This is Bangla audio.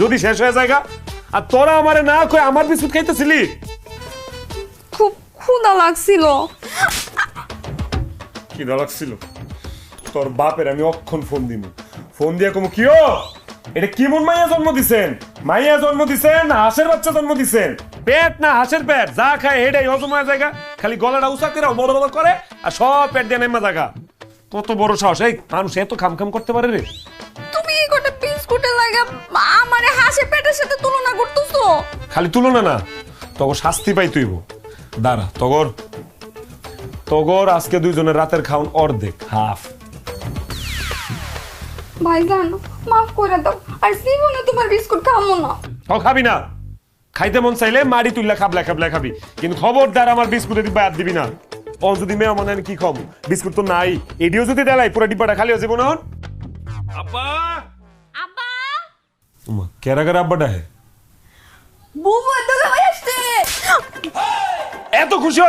যদি শেষ হয়ে যায় গা। আর তোরা আমারে না কই আমার বিস্কুট খাইতেছিলি? খুব ক্ষুধা লাগছিল। কি লাগছিল? তোর বাপের আমি অক্ষণ ফোন দিব ফোন দিয়ে কমু কিও এটা কি মন মাইয়া জন্ম দিছেন? মাইয়া জন্ম দিছেন না হাঁসের বাচ্চা জন্ম দিছেন? পেট না হাঁসের পেট যা খায় হেডাই হজম হয়ে জায়গা খালি গলাটা উঁচা করে বড় বড় করে আর সব পেট দিয়ে নেমা জায়গা কত বড় সাহস এই মানুষ এত খাম খাম করতে পারে রে। কটা বিস্কুটের লাগা আমারে হাসে পেটের সাথে তুলনা করতেছো? খালি তুলনা না তগর শাস্তি পাই তুইব। দাঁড়া তগর তগর আজকে দুইজনের রাতের খাওন অর্ধেক হাফ। ভাইজান মাফ করে দাও আর জীবনে তোমার বিস্কুট খামো না। ও খাবি না। খাইতে মন চাইলে মারি তুললে খাবলা খাবলা খাবি কিন্তু খবরদার আমার বিস্কুটের ডিব্বা আর দিবি না। ও যদি মেয়ে মনে কি খাম বিস্কুট তো নাই এডিও যদি দেলাই পুরো ডিব্বাটা খালি হয়ে যাব না। আব্বা! উমা, কেরা কেরা আব্বাটা হে বুবু দুলা ভাই আসছে এত খুশি হওয়ার